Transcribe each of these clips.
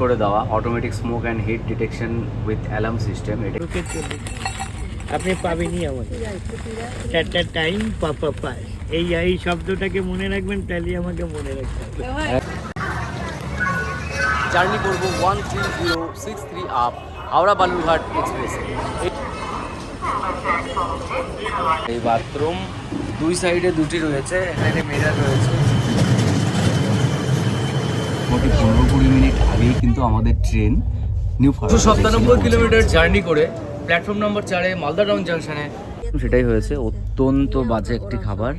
করে দেওয়া automatic smoke and heat detection with alarm system এটা আপনি পাবেনই আমাকে চারটা টাইম পাপা পায় এই এই শব্দটাকে মনে রাখবেন তাহলে আমাকে মনে রাখতে জার্নি করব one three zero six three up Howrah Balurghat এক্সপ্রেসে এই বাথরুম দুই সাইডে দুটি রয়েছে এখানে মিরার রয়েছে। মোটামুটি পনেরো কুড়ি মিনিট আগেই কিন্তু আমাদের ট্রেন নিউ দুশো সাতানব্বই কিলোমিটার জার্নি করে প্ল্যাটফর্ম নম্বর চারে মালদা টাউন জাংশনে। সেটাই হয়েছে অত্যন্ত বাজে একটি খাবার।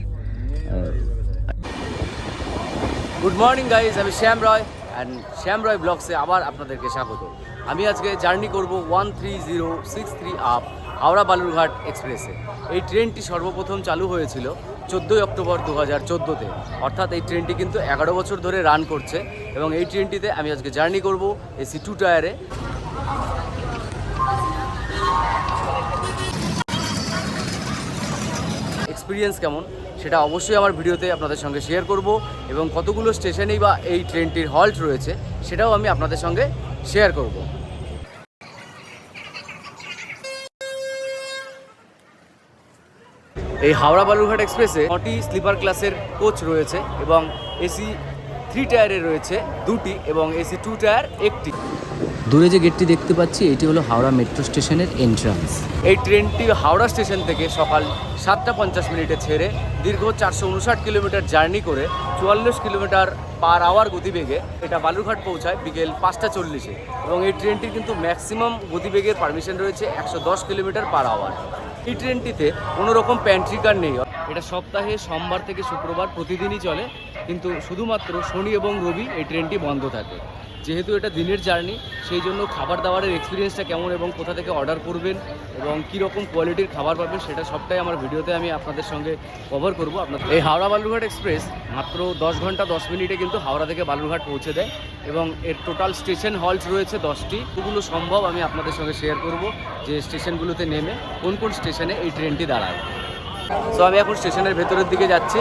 গুড মর্নিং গাইজ আমি শ্যাম রয় অ্যান্ড শ্যাম রয় ব্লগসে আবার আপনাদেরকে স্বাগত। আমি আজকে জার্নি করব one three zero six three up Howrah Balurghat এক্সপ্রেসে এই ট্রেনটি সর্বপ্রথম চালু হয়েছিল চোদ্দোই অক্টোবর দু হাজার চোদ্দোতে। অর্থাৎ এই ট্রেনটি কিন্তু এগারো বছর ধরে রান করছে এবং এই ট্রেনটিতে আমি আজকে জার্নি করব এসি টু টায়ারে। এক্সপিরিয়েন্স কেমন? সেটা অবশ্যই আমার ভিডিওতে আপনাদের সঙ্গে শেয়ার করব এবং কতগুলো স্টেশনেই বা এই ট্রেনটির হল্ট রয়েছে সেটাও আমি আপনাদের সঙ্গে শেয়ার করব। এই হাওড়া বালুরঘাট এক্সপ্রেসে নটি স্লিপার ক্লাসের কোচ রয়েছে এবং এসি থ্রি টায়ারে রয়েছে দুটি এবং এসি টু টায়ার একটি। দূরে যে গেটটি দেখতে পাচ্ছি এটি হলো হাওড়া মেট্রো স্টেশনের এন্ট্রান্স এই ট্রেনটি হাওড়া স্টেশন থেকে সকাল সাতটা পঞ্চাশ মিনিটে ছেড়ে দীর্ঘ চারশো উনষাট কিলোমিটার জার্নি করে চুয়াল্লিশ কিলোমিটার পার আওয়ার গতিবেগে এটা বালুরঘাট পৌঁছায় বিকেল পাঁচটা চল্লিশে। এবং এই ট্রেনটির কিন্তু ম্যাক্সিমাম গতিবেগের পারমিশন রয়েছে একশো দশ কিলোমিটার পার আওয়ার। এই ট্রেনটিতে কোনো রকম প্যান্ট্রি কার নেই। এটা সপ্তাহে সোমবার থেকে শুক্রবার প্রতিদিনই চলে, কিন্তু শুধুমাত্র শনি এবং রবি এই ট্রেনটি বন্ধ থাকে। যেহেতু এটা দিনের জার্নি, সেই জন্য খাবার দাবারের এক্সপিরিয়েন্সটা কেমন এবং কোথা থেকে অর্ডার করবেন এবং কীরকম কোয়ালিটির খাবার পাবেন, সেটা সবটাই আমার ভিডিওতে আমি আপনাদের সঙ্গে কভার করব। আপনার এই হাওড়া বালুরঘাট এক্সপ্রেস মাত্র দশ ঘণ্টা দশ মিনিটে কিন্তু হাওড়া থেকে বালুরঘাট পৌঁছে দেয় এবং এর টোটাল স্টেশন হল্ট রয়েছে দশটি। ওগুলো সম্ভব আমি আপনাদের সঙ্গে শেয়ার করব যে স্টেশনগুলোতে নেমে কোন কোন স্টেশনে এই ট্রেনটি দাঁড়ায়। সো আমি এখন স্টেশনের ভেতরের দিকে যাচ্ছি।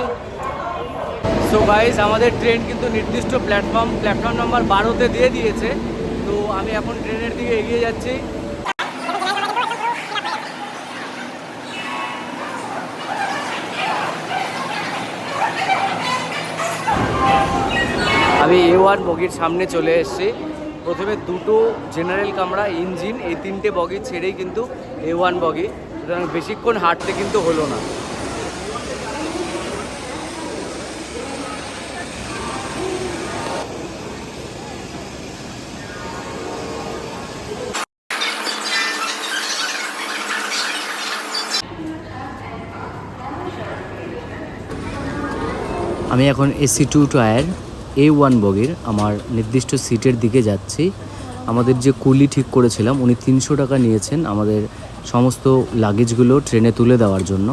সো গাইজ আমাদের ট্রেন কিন্তু নির্দিষ্ট প্ল্যাটফর্ম প্ল্যাটফর্ম নাম্বার বারোতে দিয়ে দিয়েছে। তো, আমি এখন ট্রেনের দিকে এগিয়ে যাচ্ছি। আমি এ ওয়ান বগির সামনে চলে এসেছি। প্রথমে দুটো জেনারেল কামরা ইঞ্জিন এই তিনটে বগি ছেড়েই কিন্তু এ ওয়ান বগি। সুতরাং বেশিক্ষণ হাঁটতে কিন্তু হলো না। আমি এখন AC two tier, A one বগির, আমার নির্দিষ্ট সিটের দিকে যাচ্ছি। আমাদের যে কুলি ঠিক করেছিলাম, উনি তিনশো টাকা নিয়েছেন। আমাদের সমস্ত লাগেজগুলো ট্রেনে তুলে দেওয়ার জন্য।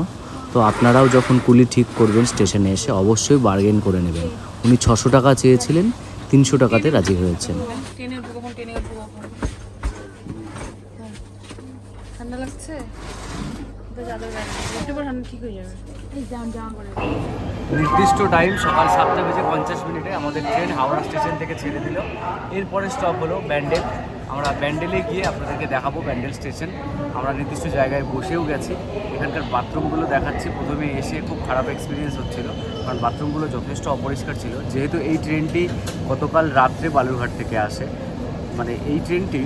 তো আপনারাও যখন কুলি ঠিক করবেন স্টেশনে এসে অবশ্যই বার্গেন করে নেবেন। উনি ছশো টাকা চেয়েছিলেন তিনশো টাকাতে রাজি হয়েছেন। হ্যাঁ। ঠান্ডা লাগছে হয়ে নির্দিষ্ট টাইম সকাল সাতটা বেজে পঞ্চাশ মিনিটে আমাদের ট্রেন হাওড়া স্টেশন থেকে ছেড়ে দিল। এরপরে স্টপ হলো ব্যান্ডেল আমরা ব্যান্ডেলে গিয়ে আপনাদেরকে দেখাবো ব্যান্ডেল স্টেশন আমরা নির্দিষ্ট জায়গায় বসেও গেছি। এখানকার বাথরুমগুলো দেখাচ্ছি। প্রথমে এসে খুব খারাপ এক্সপিরিয়েন্স হচ্ছিল, কারণ বাথরুমগুলো যথেষ্ট অপরিষ্কার ছিল। যেহেতু এই ট্রেনটি গতকাল রাত্রে বালুরঘাট থেকে আসে মানে এই ট্রেনটি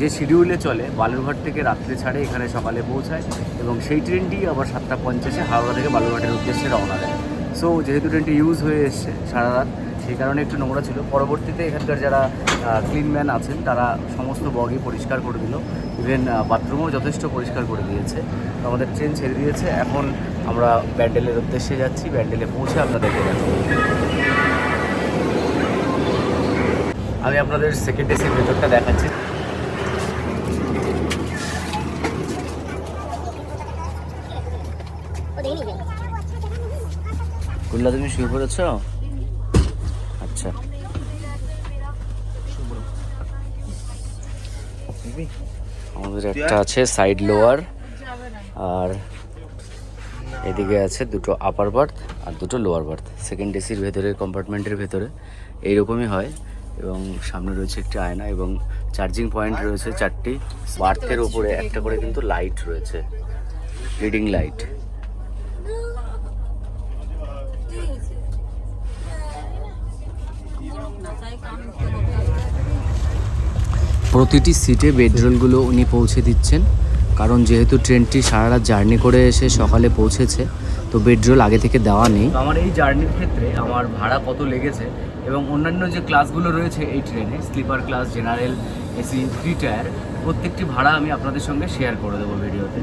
যে শিডিউলে চলে, বালুরঘাট থেকে রাত্রে ছাড়ে এখানে সকালে পৌঁছায় এবং সেই ট্রেনটি আবার সাতটা পঞ্চাশে হাওড়া থেকে বালুরঘাটের উদ্দেশ্যে রওনা দেয়। সো যেহেতু ট্রেনটি ইউজ হয়ে এসছে সারা রাত, সেই কারণে একটু নোংরা ছিল। পরবর্তীতে এখানকার যারা ক্লিন ম্যান আছেন, তারা সমস্ত বগি পরিষ্কার করে দিল। ইভেন বাথরুমও যথেষ্ট পরিষ্কার করে দিয়েছে। তো আমাদের ট্রেন ছেড়ে দিয়েছে। এখন আমরা ব্যান্ডেলের উদ্দেশ্যে যাচ্ছি। ব্যান্ডেলে পৌঁছে আপনাদেরকে দেখাবো। আমি আপনাদের সেকেন্ড এসির ভেতরটা দেখাচ্ছি। কুল্লা তুমি শুয়ে পড়েছ? আমাদের একটা আছে সাইড লোয়ার আর এদিকে আছে দুটো আপার বার্থ আর দুটো লোয়ার বার্থ সেকেন্ড এসির ভেতরে কম্পার্টমেন্টের ভেতরে। এইরকমই হয় এবং সামনে রয়েছে একটি আয়না এবং চার্জিং পয়েন্ট রয়েছে চারটি। বার্থের ওপরে একটা করে কিন্তু লাইট রয়েছে রিডিং লাইট প্রতিটি সিটে বেডরোলগুলো উনি পৌঁছে দিচ্ছেন। কারণ যেহেতু ট্রেনটি সারা রাত জার্নি করে এসে সকালে পৌঁছেছে, তো বেডরোল আগে থেকে দেওয়া নেই। আমার এই জার্নির ক্ষেত্রে আমার ভাড়া কত লেগেছে এবং অন্যান্য যে ক্লাসগুলো রয়েছে এই ট্রেনে sleeper class general AC three tier প্রত্যেকটি ভাড়া আমি আপনাদের সঙ্গে শেয়ার করে দেবো ভিডিওতে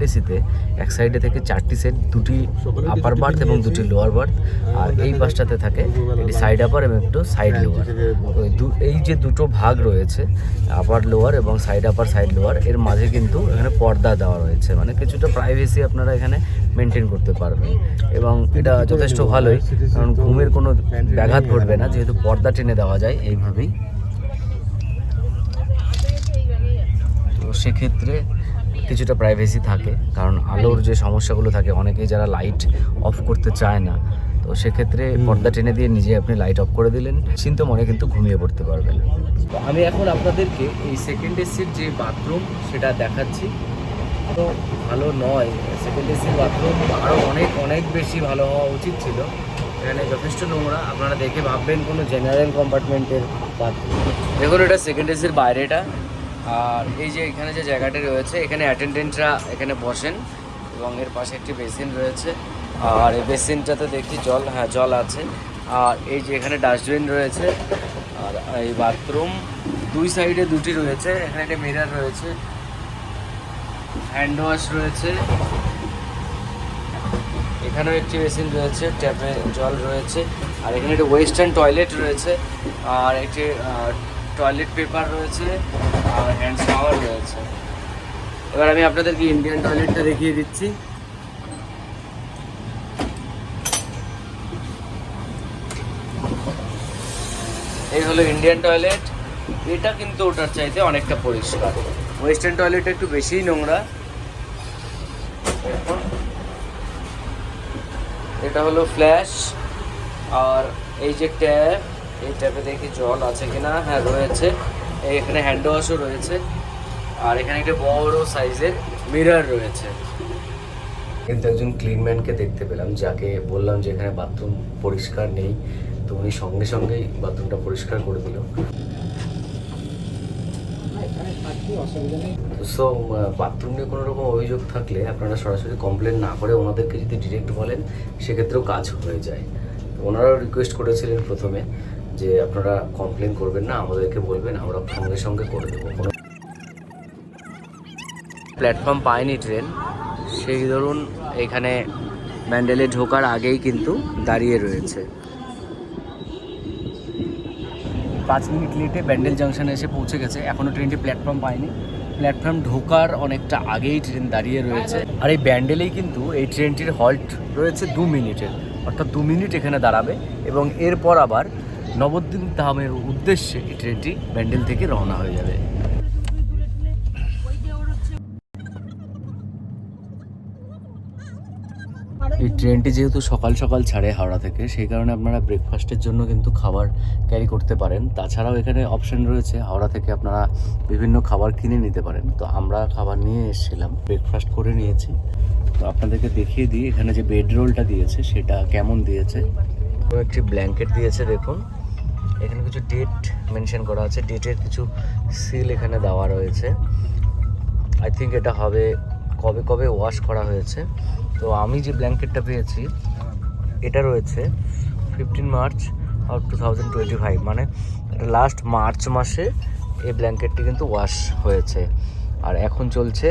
সেকেন্ড এসিতে এক সাইডে থেকে চারটি সেট দুটি আপার বার্থ এবং দুটি লোয়ার বার্থ আর এই বাসটাতে থাকে একটি সাইড আপার এবং একটু সাইড লোয়ার এই যে দুটো ভাগ রয়েছে আপার লোয়ার এবং সাইড আপার সাইড লোয়ার এর মাঝে কিন্তু এখানে পর্দা দেওয়া রয়েছে। মানে কিছুটা প্রাইভেসি আপনারা এখানে মেনটেন করতে পারবেন। এবং এটা যথেষ্ট ভালোই কারণ ঘুমের কোনো ব্যাঘাত ঘটবে না যেহেতু পর্দা টেনে দেওয়া যায় এইভাবেই। তো সেক্ষেত্রে কিছুটা প্রাইভেসি থাকে কারণ আলোর যে সমস্যাগুলো থাকে অনেকেই যারা লাইট অফ করতে চায় না তো সেক্ষেত্রে পর্দা টেনে দিয়ে নিজে আপনি লাইট অফ করে দিলেন চিন্তা মনে কিন্তু ঘুমিয়ে পড়তে পারবেন। তো আমি এখন আপনাদেরকে এই সেকেন্ড এসির যে বাথরুম সেটা দেখাচ্ছি। তো ভালো নয়। সেকেন্ড এসির বাথরুম আরও অনেক অনেক বেশি ভালো হওয়া উচিত ছিল। এখানে যথেষ্ট নোংরা। আপনারা দেখে ভাববেন কোনো জেনারেল কম্পার্টমেন্টের বাথরুম দেখুন এটা সেকেন্ড এসির বাইরেটা। আর এই যে এখানে যে জায়গাটি রয়েছে, এখানে অ্যাটেন্ডেন্টরা এখানে বসেন এবং এর পাশে একটি বেসিন রয়েছে। আর এই বেসিনটাতে দেখছি জল হ্যাঁ জল আছে। আর এই যে এখানে ডাস্টবিন রয়েছে, আর এই বাথরুম দুই সাইডে দুটি রয়েছে। এখানে একটা মিরার রয়েছে হ্যান্ড ওয়াশ রয়েছে। এখানেও একটি বেসিন রয়েছে ট্যাপে জল রয়েছে। আর এখানে একটা ওয়েস্টার্ন টয়লেট রয়েছে। আর একটি টয়লেট পেপার রয়েছে আর হ্যান্ড শাওয়ার রয়েছে। এবার আমি আপনাদেরকে ইন্ডিয়ান টয়লেটটা দেখিয়ে দিচ্ছি। এই হলো ইন্ডিয়ান টয়লেট এটা কিন্তু ওটার চাইতে অনেকটা পরিষ্কার। ওয়েস্টার্ন টয়লেট একটু বেশিই নোংরা। এটা হলো ফ্ল্যাশ আর এই যে ট্যাপ এই ট্যাপে দেখি জল আছে কিনা? হ্যাঁ রয়েছে। এখানে হ্যান্ড ওয়াশও রয়েছে। আর এখানে একটা বড় সাইজের মিরর রয়েছে। কিন্তু একজন ক্লিনম্যানকে দেখতে পেলাম, যাকে বললাম যে এখানে বাথরুম পরিষ্কার নেই, তো উনি সঙ্গে সঙ্গেই বাথরুমটা পরিষ্কার করে দিল। সো বাথরুম নিয়ে কোনো রকম অভিযোগ থাকলে আপনারা সরাসরি কমপ্লেন না করে ওনাদেরকে যদি ডিরেক্ট বলেন, সেক্ষেত্রেও কাজ হয়ে যায়। ওনারাও রিকোয়েস্ট করেছিলেন প্রথমে। যে আপনারা কমপ্লেন করবেন না, আমাদেরকে বলবেন, আমরা সঙ্গে সঙ্গে করে দেবো প্ল্যাটফর্ম পায়নি ট্রেন সেই ধরুন এখানে ম্যান্ডেলে ঢোকার আগেই কিন্তু দাঁড়িয়ে রয়েছে। পাঁচ মিনিট লেটে ব্যান্ডেল জাংশনে এসে পৌঁছে গেছে। এখনও ট্রেনটি প্ল্যাটফর্ম পায়নি। প্ল্যাটফর্ম ঢোকার অনেকটা আগেই ট্রেন দাঁড়িয়ে রয়েছে। আর এই ব্যান্ডেলেই কিন্তু এই ট্রেনটির হল্ট রয়েছে দু মিনিটের অর্থাৎ দু মিনিট এখানে দাঁড়াবে এবং এরপর আবার নবদ্বীপ ধামের উদ্দেশ্যে এই ট্রেনটি ব্যান্ডেল থেকে রওনা হয়ে যাবে। এই ট্রেনটি যেহেতু সকাল সকাল ছাড়ে হাওড়া থেকে, সেই কারণে আপনারা ব্রেকফাস্টের জন্য কিন্তু খাবার ক্যারি করতে পারেন। তাছাড়াও এখানে অপশন রয়েছে, হাওড়া থেকে আপনারা বিভিন্ন খাবার কিনে নিতে পারেন। তো আমরা খাবার নিয়ে এসেছিলাম ব্রেকফাস্ট করে নিয়েছি। তো আপনাদেরকে দেখিয়ে দিই, এখানে যে বেড রোলটা দিয়েছে, সেটা কেমন দিয়েছে? একটি ব্ল্যাঙ্কেট দিয়েছে, দেখুন। এখানে কিছু ডেট মেনশন করা আছে। ডেটের কিছু সিল এখানে দেওয়া রয়েছে। আই থিঙ্ক এটা হবে কবে কবে ওয়াশ করা হয়েছে। তো আমি যে ব্ল্যাঙ্কেটটা পেয়েছি, এটা রয়েছে fifteen March of two thousand twenty five মানে লাস্ট মার্চ মাসে এই ব্ল্যাঙ্কেটটি কিন্তু ওয়াশ হয়েছে। আর এখন চলছে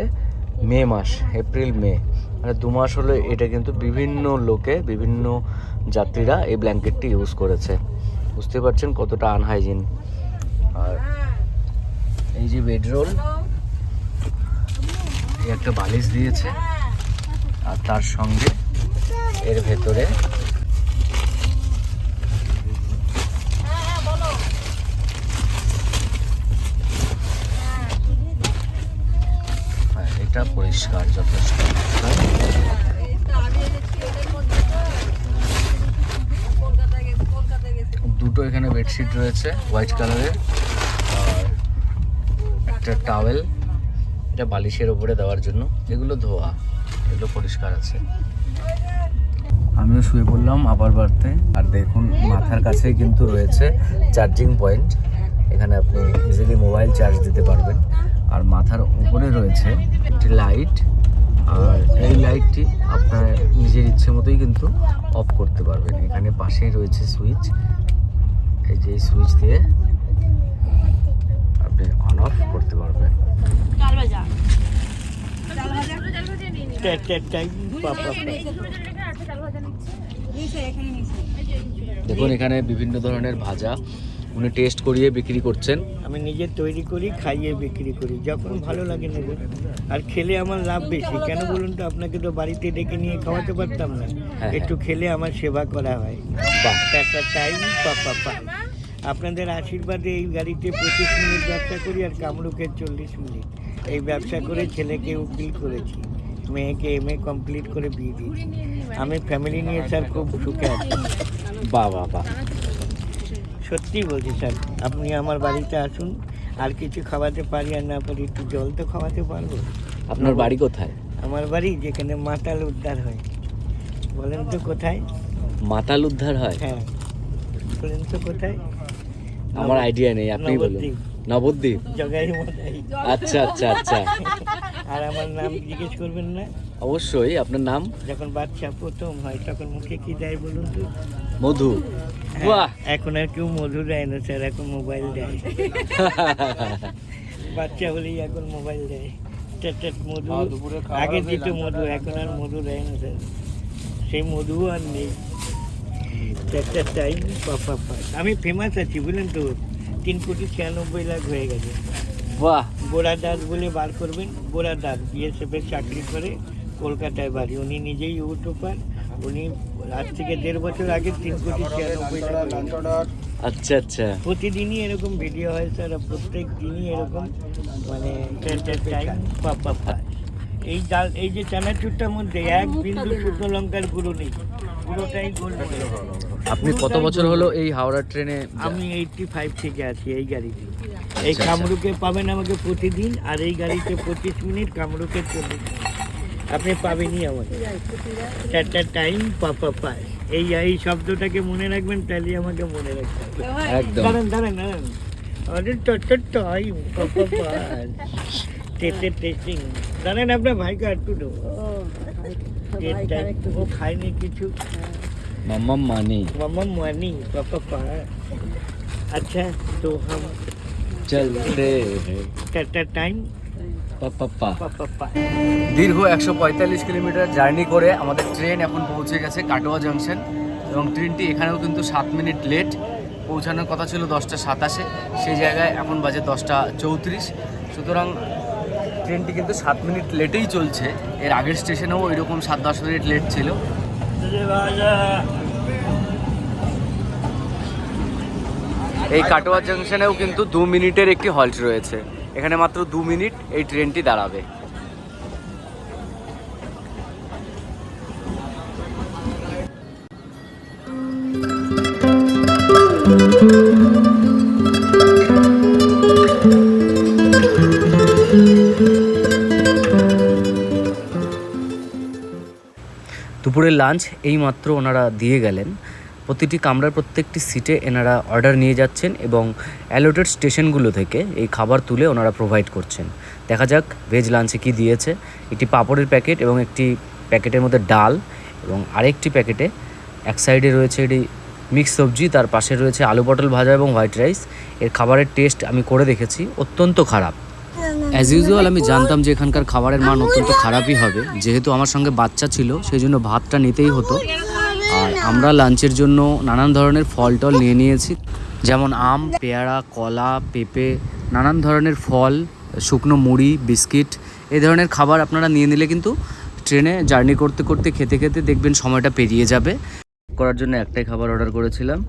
মে মাস এপ্রিল মে মানে দু মাস হলো এটা কিন্তু বিভিন্ন লোকে, বিভিন্ন যাত্রীরা এই ব্ল্যাঙ্কেটটি ইউজ করেছে। বুঝতে পারছেন কতটা আনহাইজিন আর এই যে বেডরোল একটা বালিশ দিয়েছে, আর তার সঙ্গে এর ভেতরে হ্যাঁ এটা পরিষ্কার, যথেষ্ট পরিষ্কার দুটো এখানে বেডশিট রয়েছে হোয়াইট কালারের আর একটা টাওয়েল এটা বালিশের ওপরে দেওয়ার জন্য। এগুলো ধোয়া, এগুলো পরিষ্কার আছে। আমিও শুয়ে পড়লাম আবার বাড়তে। আর দেখুন, মাথার কাছেই কিন্তু রয়েছে চার্জিং পয়েন্ট এখানে আপনি ইজিলি মোবাইল চার্জ দিতে পারবেন। আর মাথার উপরে রয়েছে একটি লাইট আর এই লাইটটি আপনার নিজের ইচ্ছে মতোই কিন্তু অফ করতে পারবেন। এখানে পাশেই রয়েছে সুইচ এই যে এই সুইচ দিয়ে আপনি অন অফ করতে পারবেন। দেখুন এখানে বিভিন্ন ধরনের ভাজা। উনি টেস্ট করিয়ে বিক্রি করছেন। আমি নিজে তৈরি করি খাইয়ে বিক্রি করি। যখন ভালো লাগে নেবে আর খেলে আমার লাভ বেশি। কেন বলুন তো আপনাকে তো বাড়িতে ডেকে নিয়ে খাওয়াতে পারতাম না। হ্যাঁ। একটু খেলে আমার সেবা করা হয়। একটা টাইম পাপা পাই আপনাদের আশীর্বাদে এই গাড়িতে পঁচিশ মিনিট ব্যবসা করি আর কামরুকের চল্লিশ মিনিট। এই ব্যবসা করে ছেলেকে উকিল করেছি। মেয়েকে এম এ কমপ্লিট করে বিয়ে দিয়েছি। আমি ফ্যামিলি নিয়ে স্যার খুব সুখে আছি। বাহ বা বাহ। সত্যি বলছি স্যার আপনি আমার বাড়িতে আসুন আর কিছু খাওয়াতে পারি আর না পারি একটু জল তো খাওয়াতে পারব। আপনার বাড়ি কোথায়? আমার বাড়ি যেখানে মাতাল উদ্ধার হয়। বলেন তো কোথায়? মাতাল উদ্ধার হয়? হ্যাঁ। বলেন তো কোথায়? আমার আইডিয়া নেই আপনি বলুন। নবদ্বীপ। নবদ্বীপ? জগাই মতাই আচ্ছা আচ্ছা আচ্ছা। আর আমার নাম জিজ্ঞেস করবেন না। অবশ্যই আপনার নাম? যখন বাচ্চা প্রথম হয় তখন মুখে কি দেয় বলুন তো? মধু। হ্যাঁ, বাহ! এখন আর কেউ মধু দেয় না স্যার এখন মোবাইল দেয়। বাচ্চা হলেই এখন মোবাইল দেয়। ট্যাট মধু। আগে দিত মধু এখন আর মধু দেয় না স্যার। সেই মধু আর নেই। ট্যাট টাইম পাপা আমি ফেমাস আছি বুঝলেন তো? তিন কোটি ছিয়ানব্বই লাখ হয়ে গেছে। বাহ। গোড়া দাস বলে বার করবেন গোড়া দাস বিএসএফ এর চাকরি করে কলকাতায় বাড়ি। উনি নিজেই ইউটিউবার উনি আজ থেকে দেড় বছর আগে তিন কোটি ছিয়ানব্বই লাখ আচ্ছা আচ্ছা। প্রতিদিনই এরকম ভিডিও হয় স্যার প্রত্যেক দিনই এরকম মানে এই ডাল এই যে চানাচুরটার মধ্যে এক বিন্দু শুকনো লঙ্কার গুঁড়ো নেই। পুরোটাই গোলমরিচ আপনি কত বছর হলো এই হাওড়া ট্রেনে আমি এইটটি ফাইভ থেকে আছি এই গাড়িতে। এই আচ্ছা। কামরুকে পাবেন আমাকে প্রতিদিন আর এই গাড়িতে পঁচিশ মিনিট কামরুকে চল্লিশ আপনি পাবেনই আমাকে। চারটা টাইম পাপা পায় এই এই শব্দটাকে মনে রাখবেন তাহলে আমাকে মনে রাখবেন। একদম। দাঁড়ান দাঁড়ান দাঁড়ান। আরে চারটা টাইম পাপা টেস্টিং দাঁড়ান আপনার ভাইকে একটু দেবো। ও খায়নি কিছু। মাম্মাম মানি मम्मा मनी पापा पापा अच्छा तो हम চলতে टाटा टाइम পাপা पापा पापा দীর্ঘ একশো পঁয়তাল্লিশ কিলোমিটার জার্নি করে আমাদের ট্রেন এখন পৌঁছে গেছে কাটোয়া জাংশন এবং ট্রেনটি এখানেও কিন্তু সাত মিনিট লেট পৌঁছানোর কথা ছিল দশটা সাতাশে সেই জায়গায় এখন বাজে দশটা চৌত্রিশ সুতরাং ট্রেনটি কিন্তু সাত মিনিট লেটেই চলছে এর আগের স্টেশনেও এরকম সাত দশ মিনিট লেট ছিল এই কাটোয়া জাংশনেও কিন্তু দু মিনিটের একটি হল্ট রয়েছে। এখানে মাত্র দু মিনিট এই ট্রেনটি দাঁড়াবে। দুপুরের লাঞ্চ এইমাত্র ওনারা দিয়ে গেলেন। প্রতিটি কামরার প্রত্যেকটি সিটে এনারা অর্ডার নিয়ে যাচ্ছেন এবং অ্যালোটেড স্টেশনগুলো থেকে এই খাবার তুলে ওনারা প্রোভাইড করছেন। দেখা যাক ভেজ লাঞ্চে কি দিয়েছে। একটি পাঁপড়ের প্যাকেট এবং একটি প্যাকেটের মধ্যে ডাল এবং আরেকটি প্যাকেটে এক সাইডে রয়েছে এটি মিক্স সবজি, তার পাশে রয়েছে আলু পটল ভাজা এবং হোয়াইট রাইস এর খাবারের টেস্ট আমি করে দেখেছি, অত্যন্ত খারাপ। অ্যাজ ইউজুয়াল আমি জানতাম যে এখানকার খাবারের মান অত্যন্ত খারাপই হবে। যেহেতু আমার সঙ্গে বাচ্চা ছিল সেই জন্য ভাতটা নিতেই হতো। আর আমরা লাঞ্চের জন্য নানান ধরনের ফল টল নিয়ে নিয়েছি। যেমন আম, পেয়ারা, কলা, পেঁপে, নানান ধরনের ফল, শুকনো মুড়ি, বিস্কিট এই ধরনের খাবার আপনারা নিয়ে নিলে কিন্তু ট্রেনে জার্নি করতে করতে, খেতে খেতে দেখবেন সময়টা পেরিয়ে যাবে। করার জন্য একটাই খাবার অর্ডার করেছিলাম।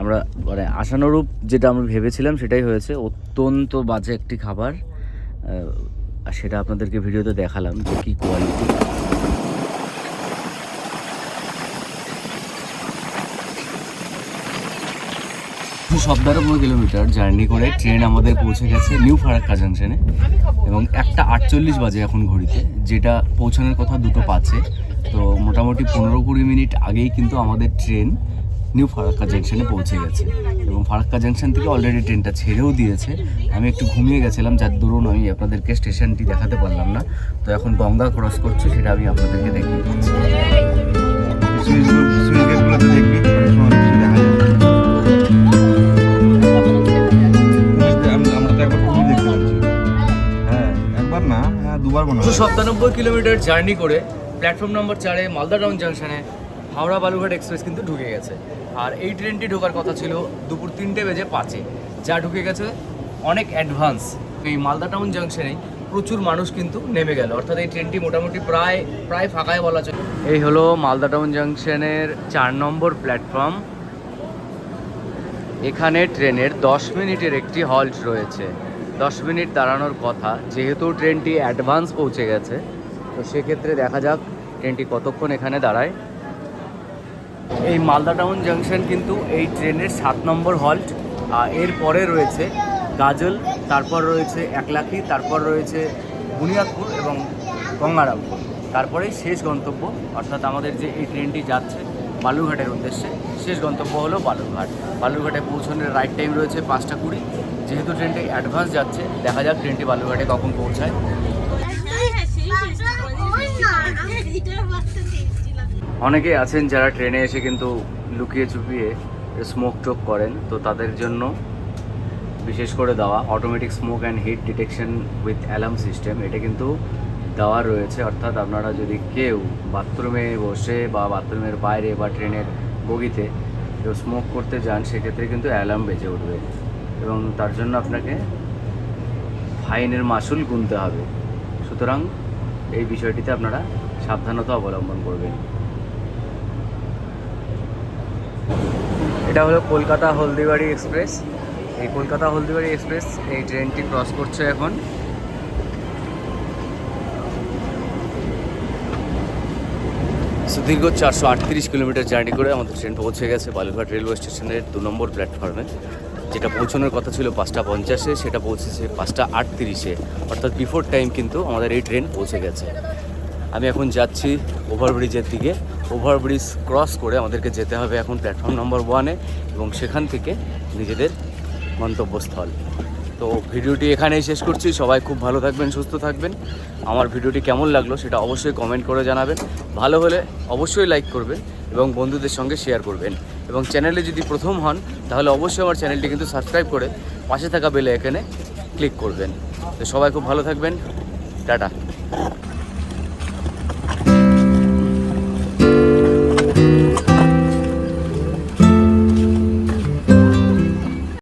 আমরা মানে আশানুরূপ যেটা আমরা ভেবেছিলাম সেটাই হয়েছে। অত্যন্ত বাজে একটি খাবার। সেটা আপনাদেরকে ভিডিওতে দেখালাম যে কী কোয়ালিটি সপ্তাহ কিলোমিটার জার্নি করে ট্রেন আমাদের পৌঁছে গেছে নিউ ফারাক্কা জাংশনে এবং একটা আটচল্লিশ বাজে এখন ঘড়িতে, যেটা পৌঁছানোর কথা দুটো পাঁচে তো মোটামুটি পনেরো কুড়ি মিনিট আগেই কিন্তু আমাদের ট্রেন নিউ ফারাক্কা জাংশনে পৌঁছে গেছে। এবং ফারাক্কা জাংশন থেকে অলরেডি ট্রেনটা ছেড়েও দিয়েছে। আমি একটু ঘুমিয়ে গেছিলাম যার দরুন আমি আপনাদেরকে স্টেশনটি দেখাতে পারলাম না। তো এখন গঙ্গা ক্রস করছে সেটা আমি আপনাদেরকে দেখিয়ে দিচ্ছি। হ্যাঁ একবার না হ্যাঁ দুবার দুশো সপ্তানব্বই কিলোমিটার জার্নি করে প্ল্যাটফর্ম নম্বর চারে মালদা টাউন জাংশনে হাওড়া বালুঘাট এক্সপ্রেস কিন্তু ঢুকে গেছে। আর এই ট্রেনটি ঢোকার কথা ছিল দুপুর তিনটে বেজে পাঁচে, যা ঢুকে গেছে অনেক অ্যাডভান্স এই মালদা টাউন জাংশনে প্রচুর মানুষ কিন্তু নেমে গেল। অর্থাৎ এই ট্রেনটি মোটামুটি প্রায় প্রায় ফাঁকায় বলা চলে। এই হলো মালদা টাউন জাংশনের চার নম্বর প্ল্যাটফর্ম এখানে ট্রেনের দশ মিনিটের একটি হল্ট রয়েছে। দশ মিনিট দাঁড়ানোর কথা, যেহেতু ট্রেনটি অ্যাডভান্স পৌঁছে গেছে, তো সেক্ষেত্রে দেখা যাক ট্রেনটি কতক্ষণ এখানে দাঁড়ায়। এই মালদা টাউন জাংশন কিন্তু এই ট্রেনের সাত নম্বর হল্ট আর এর পরে রয়েছে গাজল, তারপর রয়েছে একলাখি, তারপর রয়েছে বুনিয়াদপুর এবং গঙ্গারামপুর। তারপরে শেষ গন্তব্য, অর্থাৎ আমাদের যে এই ট্রেনটি যাচ্ছে বালুরঘাটের উদ্দেশ্যে, শেষ গন্তব্য হলো বালুরঘাট। বালুরঘাটে পৌঁছানোর রাইট টাইম রয়েছে পাঁচটা কুড়ি। যেহেতু ট্রেনটি অ্যাডভান্স যাচ্ছে, দেখা যাক ট্রেনটি বালুরঘাটে কখন পৌঁছায়। অনেকে আছেন যারা ট্রেনে এসে কিন্তু লুকিয়ে চুপিয়ে স্মোক টোক করেন, তো তাদের জন্য বিশেষ করে দেওয়া automatic smoke and heat detection with alarm system এটা কিন্তু দেওয়া রয়েছে। অর্থাৎ আপনারা যদি কেউ বাথরুমে বসে বা বাথরুমের বাইরে বা ট্রেনের বগিতে কেউ স্মোক করতে যান, সেক্ষেত্রে কিন্তু অ্যালার্ম বেজে উঠবে এবং তার জন্য আপনাকে ফাইনের মাসুল গুনতে হবে। সুতরাং এই বিষয়টিতে আপনারা সাবধানতা অবলম্বন করবেন। এটা হলো কলকাতা হলদিবাড়ি এক্সপ্রেস। এই কলকাতা হলদিবাড়ি এক্সপ্রেস, এই ট্রেনটি ক্রস করছে এখন। সুদীর্ঘ চারশো আটত্রিশ কিলোমিটার জার্নি করে আমাদের ট্রেন পৌঁছে গেছে বালুরঘাট রেলওয়ে স্টেশনের দু নম্বর প্ল্যাটফর্মে। যেটা পৌঁছানোর কথা ছিল পাঁচটা পঞ্চাশে, সেটা পৌঁছেছে পাঁচটা আটত্রিশে। অর্থাৎ বিফোর টাইম কিন্তু আমাদের এই ট্রেন পৌঁছে গেছে। আমি এখন যাচ্ছি ওভারব্রিজের দিকে। ওভারব্রিজ ক্রস করে আমাদেরকে যেতে হবে এখন প্ল্যাটফর্ম নম্বর ওয়ানে এবং সেখান থেকে নিজেদের গন্তব্যস্থল। তো ভিডিওটি এখানেই শেষ করছি। সবাই খুব ভালো থাকবেন, সুস্থ থাকবেন। আমার ভিডিওটি কেমন লাগল সেটা অবশ্যই কমেন্ট করে জানাবেন। ভালো হলে অবশ্যই লাইক করবেন এবং বন্ধুদের সঙ্গে শেয়ার করবেন। এবং চ্যানেলে যদি প্রথম হন, তাহলে অবশ্যই আমার চ্যানেলটি কিন্তু সাবস্ক্রাইব করে পাশে থাকা বেলে এখানে ক্লিক করবেন। তো সবাই খুব ভালো থাকবেন। টাটা।